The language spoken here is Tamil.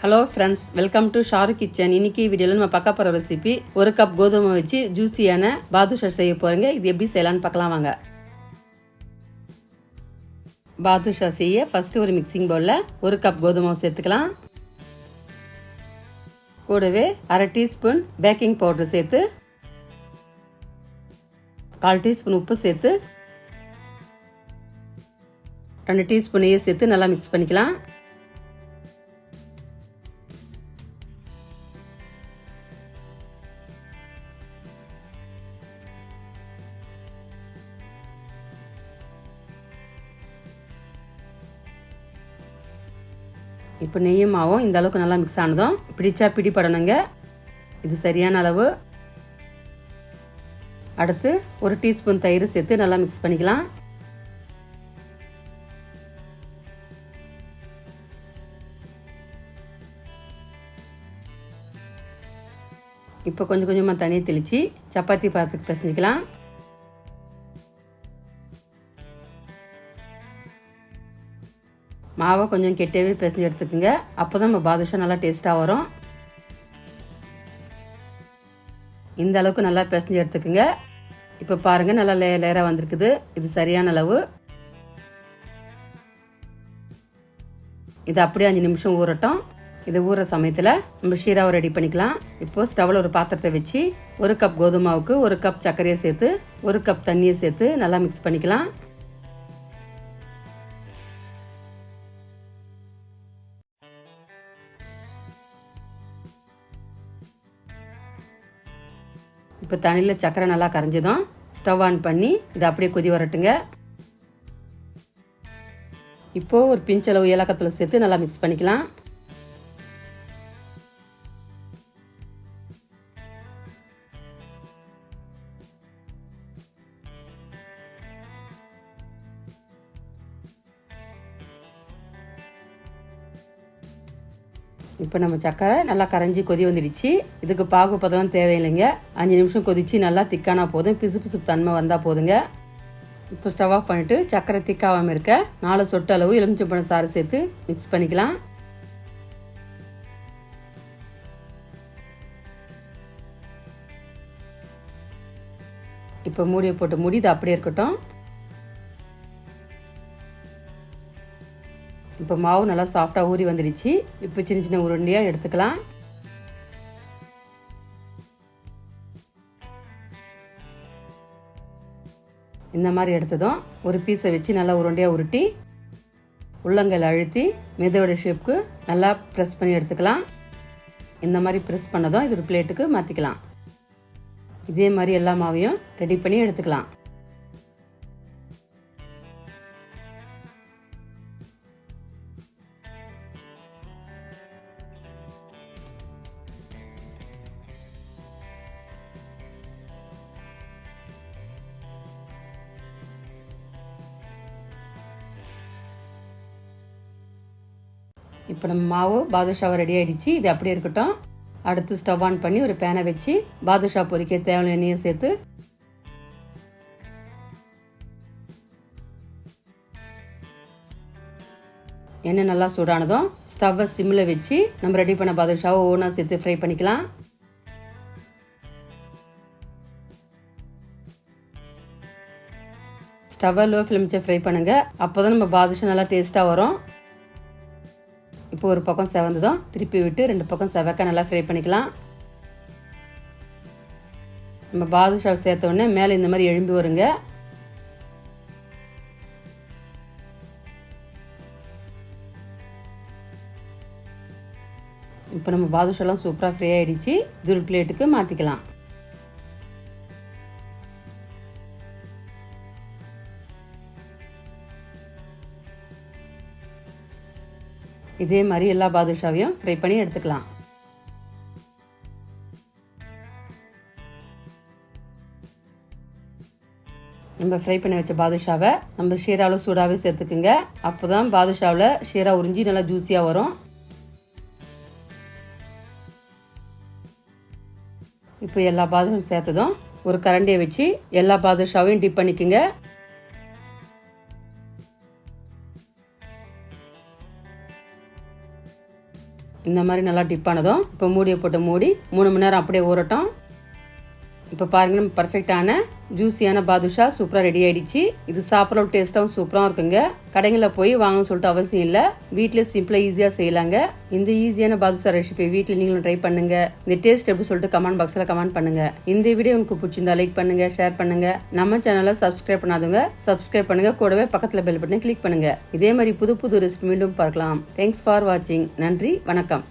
Hello friends welcome to Sharu kitchen இன்னைக்கு வீடியோவில் நம்ம பார்க்க போகிற ரெசிபி ஒரு கப் கோதுமை வச்சு ஜூஸியான பாதுஷா செய்ய போகிறேங்க இது எப்படி செய்யலான்னு பார்க்கலாம் வாங்க. பாதுஷா செய்ய ஃபஸ்ட்டு ஒரு மிக்சிங் பவுலில் ஒரு கப் கோதுமை சேர்த்துக்கலாம். கூடவே அரை டீஸ்பூன் பேக்கிங் பவுடர் சேர்த்து கால் டீஸ்பூன் உப்பு சேர்த்து ரெண்டு டீஸ்பூன் நெய்யை சேர்த்து நல்லா மிக்ஸ் பண்ணிக்கலாம். இப்போ நெய்யும் மாவும் இந்த அளவுக்கு நல்லா மிக்ஸ் ஆனதும் பிடிச்சா பிடிப்படணுங்க இது சரியான அளவு. அடுத்து ஒரு டீஸ்பூன் தயிர் சேர்த்து நல்லா மிக்ஸ் பண்ணிக்கலாம். இப்போ கொஞ்சம் கொஞ்சமாக தண்ணியை தெளித்து சப்பாத்தி பாத்துக்கு பிசைஞ்சிக்கலாம். மாவை கொஞ்சம் கெட்டவே பிசைஞ்சு எடுத்துக்கோங்க. அப்போ தான் நம்ம பாதுஷா நல்லா டேஸ்ட்டாக வரும். இந்த அளவுக்கு நல்லா பிசைஞ்சு எடுத்துக்கோங்க. இப்போ பாருங்கள் நல்லா லே லேராக வந்திருக்குது. இது சரியான அளவு. இது அப்படியே அஞ்சு நிமிஷம் ஊறட்டும். இது ஊற சமயத்தில் நம்ம ஷீராவை ரெடி பண்ணிக்கலாம். இப்போது ஸ்டவ்வில் ஒரு பாத்திரத்தை வச்சு ஒரு கப் கோதுமாவுக்கு ஒரு கப் சர்க்கரையை சேர்த்து ஒரு கப் தண்ணியை சேர்த்து நல்லா மிக்ஸ் பண்ணிக்கலாம். இப்போ தண்ணியில் சக்கரை நல்லா கரைஞ்சதும் ஸ்டவ் ஆன் பண்ணி இதை அப்படியே கொதி வரட்டுங்க. இப்போது ஒரு பிஞ்சளவு ஏலக்கத்தில் சேர்த்து நல்லா மிக்ஸ் பண்ணிக்கலாம். இப்போ நம்ம சக்கரை நல்லா கரைஞ்சி கொதி வந்துடுச்சு. இதுக்கு பாகு பதம் தேவையில்லைங்க. அஞ்சு நிமிஷம் கொதித்து நல்லா திக்கானா போதும். பிசு பிசுப்பு தன்மை வந்தால் போதுங்க. இப்போ ஸ்டவ் ஆஃப் பண்ணிவிட்டு சக்கரை திக்காகாமல் இருக்க நாலு சொட்டு அளவு எலுமிச்சம்பழம் சாறு சேர்த்து மிக்ஸ் பண்ணிக்கலாம். இப்போ மூடியை போட்டு மூடி இது அப்படியே இருக்கட்டும். இப்போ மாவு நல்லா சாஃப்டாக ஊறி வந்துடுச்சு. இப்போ சின்ன சின்ன உருண்டையாக எடுத்துக்கலாம். இந்த மாதிரி எடுத்ததும் ஒரு பீஸை வச்சு நல்லா உருண்டையாக உருட்டி உள்ளங்கையில் அழுத்தி மெதுவோட ஷேப்புக்கு நல்லா ப்ரெஸ் பண்ணி எடுத்துக்கலாம். இந்த மாதிரி ப்ரெஸ் பண்ணதும் இது ஒரு பிளேட்டுக்கு மாற்றிக்கலாம் இதே மாதிரி எல்லா மாவையும் ரெடி பண்ணி எடுத்துக்கலாம். இப்போ நம்ம மாவு பாதுஷாவை ரெடி ஆகிடுச்சு இது அப்படியே இருக்கட்டும். அடுத்து ஸ்டவ் ஆன் பண்ணி ஒரு பேனை வச்சு பாதுஷா பொறிக்க தேவையான எண்ணெயை சேர்த்து எண்ணெய் நல்லா சூடானதும் ஸ்டவ்வை சிம்மில் வச்சு நம்ம ரெடி பண்ண பாதுஷாவை ஒவ்வொன்றா சேர்த்து ஃப்ரை பண்ணிக்கலாம். ஸ்டவ்வை லோ ஃப்ளேமிச்சை ஃப்ரை பண்ணுங்கள் அப்போ தான் நம்ம பாதுஷா நல்லா டேஸ்ட்டாக வரும். இப்போ ஒரு பக்கம் செவந்ததும் திருப்பி விட்டு ரெண்டு பக்கம் செவக்க நல்லா ஃப்ரை பண்ணிக்கலாம். நம்ம பாதுஷா சேர்த்த உடனே மேலே இந்த மாதிரி எழும்பி வருங்க. இப்போ நம்ம பாதுஷாலாம் சூப்பராக ஃப்ரீ ஆகிடுச்சு இது ஒரு பிளேட்டுக்கு மாற்றிக்கலாம் இதே மாதிரி எல்லா பாதுஷாவையும் ஃப்ரை பண்ணி எடுத்துக்கலாம். நம்ம ஃப்ரை பண்ணி வச்ச பாதுஷாவை நம்ம ஷீராவில் சூடாகவே சேர்த்துக்குங்க. அப்போ தான் பாதுஷாவில் ஷீரா உறிஞ்சி நல்லா ஜூஸியாக வரும். இப்போ எல்லா பாதுஷாவும் சேர்த்ததும் ஒரு கரண்டியை வச்சு எல்லா பாதுஷாவையும் டிப் பண்ணிக்கோங்க. இந்த மாதிரி நல்லா டிப் ஆனதும் இப்போ மூடியை போட்டு மூடி மூணு மணி நேரம் அப்படியே ஊறட்டும். இப்போ பாருங்க நம்ம பர்ஃபெக்டான ஜூஸியான பாதுஷா சூப்பராக ரெடி ஆயிடுச்சு. இது சாப்பிட்ற டேஸ்ட்டாகவும் சூப்பராகவும் இருக்குங்க. கடைகளில் போய் வாங்கணும்னு சொல்லிட்டு அவசியம் இல்லை. வீட்டிலே சிம்பிளாக ஈஸியாக செய்யலாங்க. இந்த ஈஸியான பாதுஷா ரெசிபி வீட்டில் நீங்களும் ட்ரை பண்ணுங்க. இந்த டேஸ்ட் எப்படி சொல்லிட்டு கமெண்ட் பாக்ஸில் கமெண்ட் பண்ணுங்க. இந்த வீடியோ உங்களுக்கு பிடிச்சிருந்தா லைக் பண்ணுங்க ஷேர் பண்ணுங்க. நம்ம சேனலை சப்ஸ்கிரைப் பண்ணாதவங்க சப்ஸ்கிரைப் பண்ணுங்க. கூடவே பக்கத்தில் பெல் பட்டனை கிளிக் பண்ணுங்க. இதே மாதிரி புது புது ரெசிபி மீண்டும் பார்க்கலாம். தேங்க்ஸ் ஃபார் வாட்சிங் நன்றி வணக்கம்.